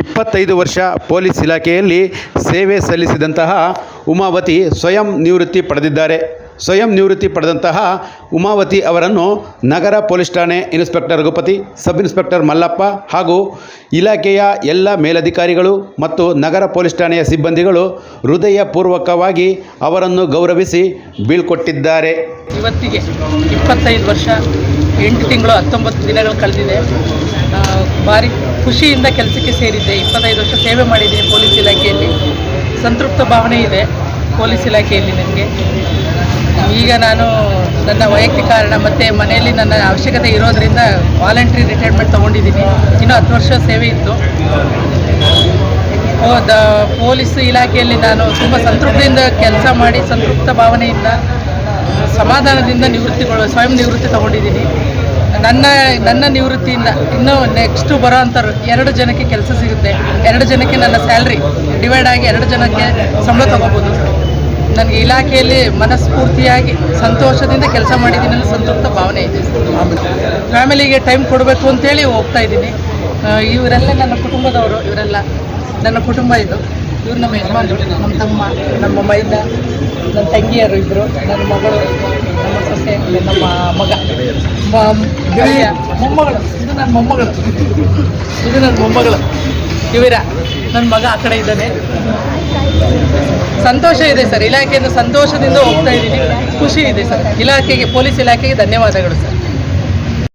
ಇಪ್ಪತ್ತೈದು ವರ್ಷ ಪೊಲೀಸ್ ಇಲಾಖೆಯಲ್ಲಿ ಸೇವೆ ಸಲ್ಲಿಸಿದಂತಹ ಉಮಾವತಿ ಸ್ವಯಂ ನಿವೃತ್ತಿ ಪಡೆದಿದ್ದಾರೆ. ಸ್ವಯಂ ನಿವೃತ್ತಿ ಪಡೆದಂತಹ ಉಮಾವತಿ ಅವರನ್ನು ನಗರ ಪೊಲೀಸ್ ಠಾಣೆ inspector Raghupati, sub inspector Mallappa ಹಾಗೂ ಇಲಾಖೆಯ ಎಲ್ಲ ಮೇಲಧಿಕಾರಿಗಳು ಮತ್ತು ನಗರ ಪೊಲೀಸ್ ಠಾಣೆಯ ಸಿಬ್ಬಂದಿಗಳು ಹೃದಯಪೂರ್ವಕವಾಗಿ ಅವರನ್ನು ಗೌರವಿಸಿ ಬೀಳ್ಕೊಟ್ಟಿದ್ದಾರೆ. ಇವತ್ತಿಗೆ ಇಪ್ಪತ್ತೈದು ವರ್ಷ ಎಂಟು ತಿಂಗಳು ಹತ್ತೊಂಬತ್ತು ದಿನಗಳು ಕಳೆದಿದೆ. ಭಾರಿ ಖುಷಿಯಿಂದ ಕೆಲಸಕ್ಕೆ ಸೇರಿದ್ದೆ. ಇಪ್ಪತ್ತೈದು ವರ್ಷ ಸೇವೆ ಮಾಡಿದ್ದೀನಿ ಪೊಲೀಸ್ ಇಲಾಖೆಯಲ್ಲಿ. ಸಂತೃಪ್ತ ಭಾವನೆ ಇದೆ ಪೊಲೀಸ್ ಇಲಾಖೆಯಲ್ಲಿ ನನಗೆ. ಈಗ ನಾನು ನನ್ನ ವೈಯಕ್ತಿಕ ಕಾರಣ ಮತ್ತು ಮನೆಯಲ್ಲಿ ನನ್ನ ಅವಶ್ಯಕತೆ ಇರೋದರಿಂದ ವಾಲಂಟ್ರಿ ರಿಟೈರ್ಮೆಂಟ್ ತೊಗೊಂಡಿದ್ದೀನಿ. ಇನ್ನೂ ಹತ್ತು ವರ್ಷ ಸೇವೆ ಇತ್ತು. ದ ಪೊಲೀಸ್ ಇಲಾಖೆಯಲ್ಲಿ ನಾನು ತುಂಬ ಸಂತೃಪ್ತಿಯಿಂದ ಕೆಲಸ ಮಾಡಿ, ಸಂತೃಪ್ತ ಭಾವನೆಯಿಂದ ಸಮಾಧಾನದಿಂದ ನಿವೃತ್ತಿಗಳು ಸ್ವಯಂ ನಿವೃತ್ತಿ ತಗೊಂಡಿದ್ದೀನಿ. ನನ್ನ ನನ್ನ ನಿವೃತ್ತಿಯಿಂದ ಇನ್ನೂ ನೆಕ್ಸ್ಟು ಬರೋ ಅಂಥ ಎರಡು ಜನಕ್ಕೆ ಕೆಲಸ ಸಿಗುತ್ತೆ. ಎರಡು ಜನಕ್ಕೆ ನನ್ನ ಸ್ಯಾಲ್ರಿ ಡಿವೈಡ್ ಆಗಿ ಎರಡು ಜನಕ್ಕೆ ಸಂಬಳ ತಗೋಬೋದು. ನನಗೆ ಇಲಾಖೆಯಲ್ಲಿ ಮನಸ್ಫೂರ್ತಿಯಾಗಿ, ಸಂತೋಷದಿಂದ ಕೆಲಸ ಮಾಡಿದ್ದೀನಿ ಅನ್ನೋ ಸಂತೃಪ್ತ ಭಾವನೆ ಇದೆ. ಫ್ಯಾಮಿಲಿಗೆ ಟೈಮ್ ಕೊಡಬೇಕು ಅಂತೇಳಿ ಹೋಗ್ತಾ ಇದ್ದೀನಿ. ಇವರೆಲ್ಲ ನನ್ನ ಕುಟುಂಬದವರು, ಇವರೆಲ್ಲ ನನ್ನ ಕುಟುಂಬ ಇದು. ಇವ್ರು ನಮ್ಮ ಯಜಮಾನರು, ನಮ್ಮ ತಮ್ಮ, ನಮ್ಮ ಮೈದ ನನ್ನ ತಂಗಿಯರು ಇಬ್ಬರು ನನ್ನ ಮಗಳು ನಮ್ಮ ಸೊಸೆ ನಮ್ಮ ಮಗ. ಮೊಮ್ಮಗಳು. ಇದು ನನ್ನ ಮೊಮ್ಮಗಳು. ಇದು ನನ್ನ ಮೊಮ್ಮಗಳು. ಇವರ ನನ್ನ ಮಗ ಆ ಕಡೆ ಇದ್ದಾನೆ. ಸಂತೋಷ ಇದೆ ಸರ್. ಇಲಾಖೆಯಿಂದ ಸಂತೋಷದಿಂದ ಹೋಗ್ತಾ ಇದ್ದೀನಿ. ಖುಷಿ ಇದೆ ಸರ್. ಇಲಾಖೆಗೆ, ಪೊಲೀಸ್ ಇಲಾಖೆಗೆ ಧನ್ಯವಾದಗಳು ಸರ್.